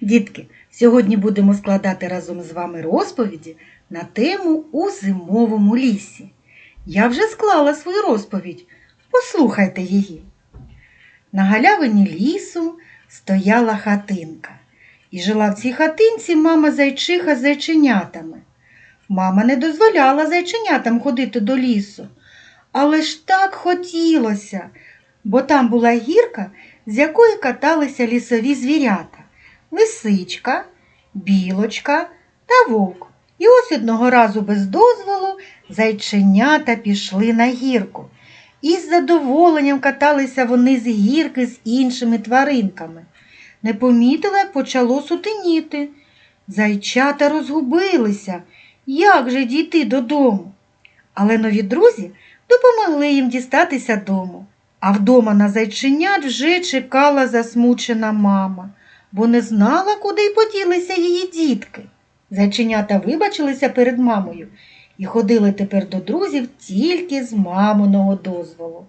Дітки, сьогодні будемо складати разом з вами розповіді на тему у зимовому лісі. Я вже склала свою розповідь. Послухайте її. На галявині лісу стояла хатинка. І жила в цій хатинці мама зайчиха з зайченятами. Мама не дозволяла зайченятам ходити до лісу, але ж так хотілося, бо там була гірка, з якої каталися лісові звірята лисичка, білочка та вовк. І ось одного разу без дозволу зайченята пішли на гірку. І з задоволенням каталися вони з гірки з іншими тваринками. Не помітили, почало сутеніти. Зайчата розгубилися. Як же дійти додому? Але нові друзі допомогли їм дістатися дому. А вдома на зайченят вже чекала засмучена мама, бо не знала, куди й поділися її дітки. Зайченята вибачилися перед мамою і ходили тепер до друзів тільки з маминого дозволу.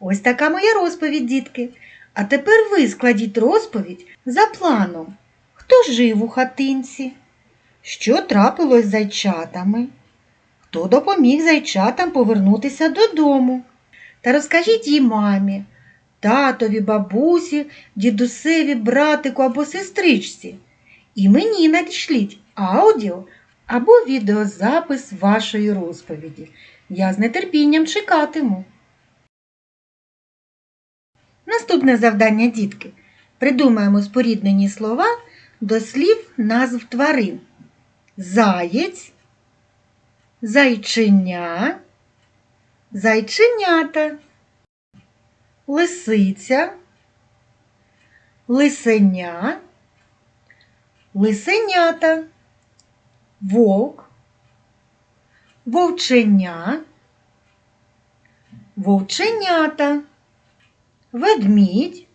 Ось така моя розповідь, дітки. А тепер ви складіть розповідь за планом. Хто жив у хатинці? Що трапилось з зайчатами? Хто допоміг зайчатам повернутися додому? Та розкажіть їй мамі, татові, бабусі, дідусеві, братику або сестричці. І мені надішліть аудіо або відеозапис вашої розповіді. Я з нетерпінням чекатиму. Наступне завдання, дітки. Придумаємо споріднені слова до слів назв тварин. Заєць, зайчиня, зайченята, лисиця, лисеня, лисенята, вовк, вовченя, вовченята, ведмідь,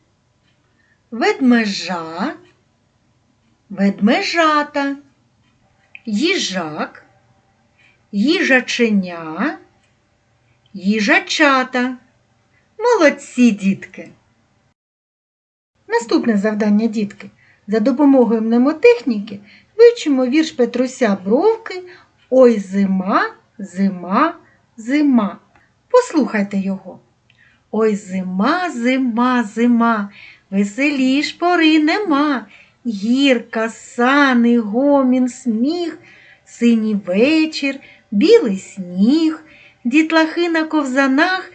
ведмежа, ведмежата, їжак, їжаченя, їжачата. Молодці, дітки! Наступне завдання, дітки. За допомогою мнемотехніки вивчимо вірш Петруся Бровки Ой зима, зима, зима. Послухайте його. Ой зима, зима, зима, веселіш пори нема. Гірка, сани, гомін, сміх, синій вечір, білий сніг, дітлахи на ковзанах,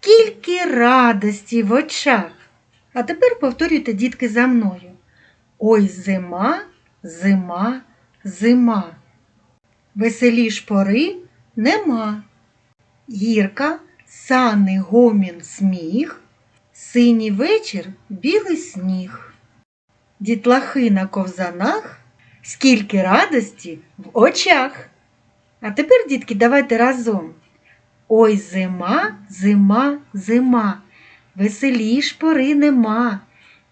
скільки радості в очах. А тепер повторюйте, дітки, за мною. Ой зима, зима, зима. Веселіш пори нема. Гірка, сани, гомін, сміх, синій вечір, білий сніг. Дітлахи на ковзанах, скільки радості в очах. А тепер, дітки, давайте разом. Ой зима, зима, зима, веселіш пори нема.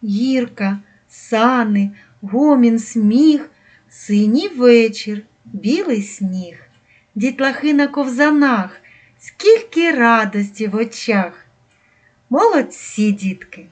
Гірка, сани, гомін, сміх, синій вечір, білий сніг. Дітлахи на ковзанах, скільки радості в очах. Молодці, дітки!